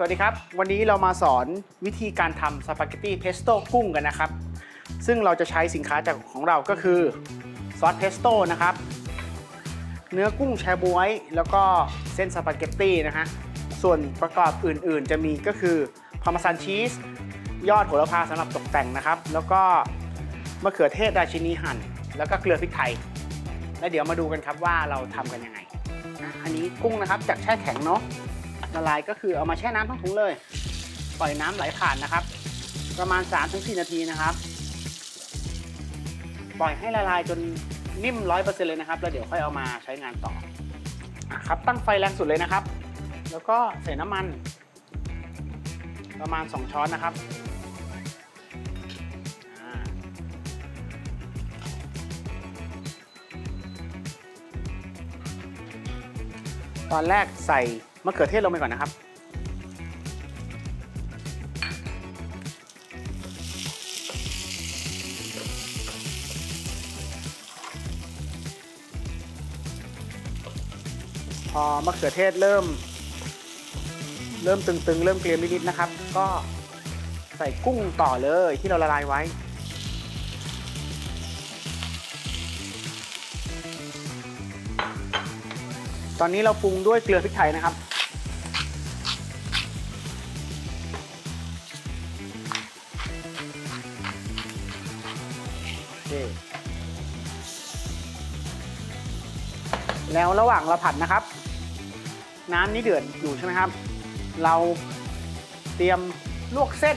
สวัสดีครับ วันนี้เรามาสอนวิธีการทำสปาเกตตี้เพสโต้กุ้งกันนะครับ ซึ่งเราจะใช้สินค้าจากของเราก็คือซอสเพสโต้นะครับ เนื้อกุ้งแชบวย แล้วก็เส้นสปาเกตตี้นะฮะ ส่วนประกอบอื่นๆ จะมีก็คือพาร์เมซานชีส ยอดโหระพาสำหรับตกแต่งนะครับ แล้วก็มะเขือเทศราชินีหั่น แล้วก็เกลือพริกไทย แล้วเดี๋ยวมาดูกันครับว่าเราทำกันยังไงนะอันนี้กุ้งนะครับจากแช่แข็งเนาะ ละลายก็คือเอามาแช่น้ำทั้งถุงเลย ปล่อยน้ำไหลผ่านนะครับ ประมาณ 3-4 นาทีนะครับ ปล่อยให้ละลายจนนิ่ม100%เลยนะครับแล้วเดี๋ยวค่อยเอามาใช้งานต่ออครับตั้งไฟแรงสุดเลยนะครับ แล้วก็ใส่น้ำมัน ประมาณ 2 ช้อนนะครับตอนแรกใส่ มะเขือเทศลงไปก่อนนะครับ พอมะเขือเทศเริ่ม เริ่มตึงๆ เริ่มเกรียมนิดๆนะครับ ก็ใส่กุ้งต่อเลยที่เราละลายไว้ตอนนี้เราปรุงด้วยเกลือพริกไทยนะครับ คแล้วระหว่างเราผัดนะครับ น้ำนี่เดือดอยู่ใช่ไหมครับ เราเตรียมลวกเส้น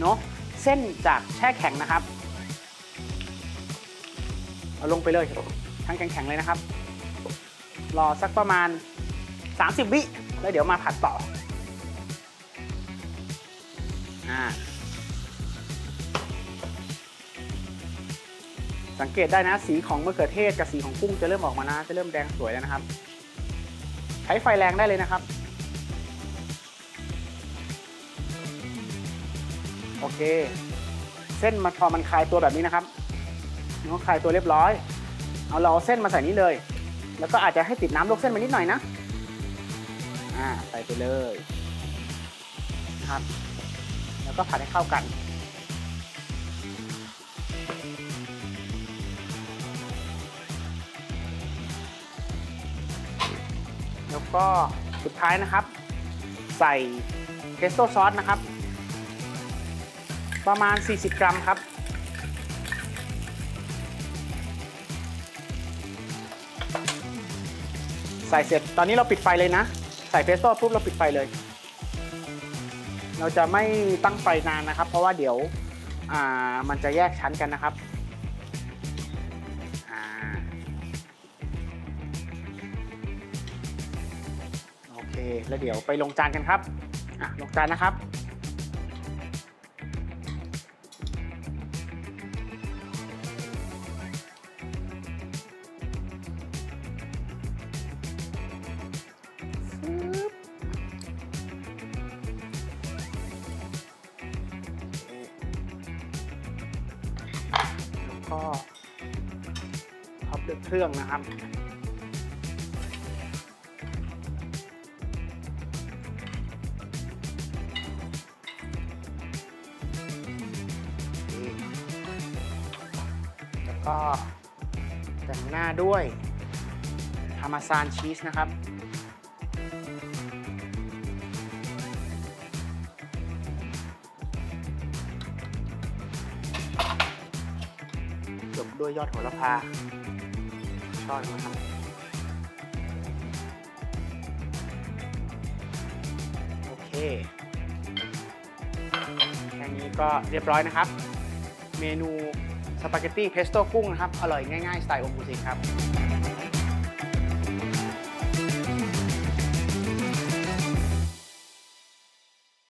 เนาะเส้นจากแช่แข็งนะครับ เอาลงไปเลยทั้งแข็งๆเลยนะครับ รอสักประมาณ 30 วิแล้วเดี๋ยวมาผัดต่ออา สังเกตได้นะสีของมะเขือเทศกับสีของกุ้งจะเริ่มออกมานะจะเริ่มแดงสวยแล้วนะครับ ใช้ไฟแรงได้เลยนะครับ โอเค เส้นมันพอมันคลายตัวแบบนี้นะครับเนาะคลายตัวเรียบร้อย เอาเราเอาเส้นมาใส่นี้เลย แล้วก็อาจจะให้ติดน้ำลวกเส้นมานิดหน่อยนะอ่าใส่ไปเลยนะครับ แล้วก็ผัดให้เข้ากัน แล้วก็สุดท้ายนะครับ ใส่เพสโต้ซอสนะครับ ประมาณ 40 กรัมครับ ใส่เสร็จตอนนี้เราปิดไฟเลยนะ ใส่เพสโต้ปุ๊บเราปิดไฟเลย เราจะไม่ตั้งไฟนานนะครับ เพราะว่าเดี๋ยวมันจะแยกชั้นกันนะครับ แล้วเดี๋ยวไปลงจานกันครับอะลงจานนะครับ แล้วก็ท็อปด้วยเครื่องนะครับ ก็แต่งหน้าด้วยพาร์มาซานชีสนะครับ จบด้วยยอดโหระพาช่อนนะครับโอเค แค่นี้ก็เรียบร้อยนะครับ เมนู สปาเกตตี้เพสโต้กุ้งนะครับ อร่อยง่ายๆ สไตล์โอมูซิครับ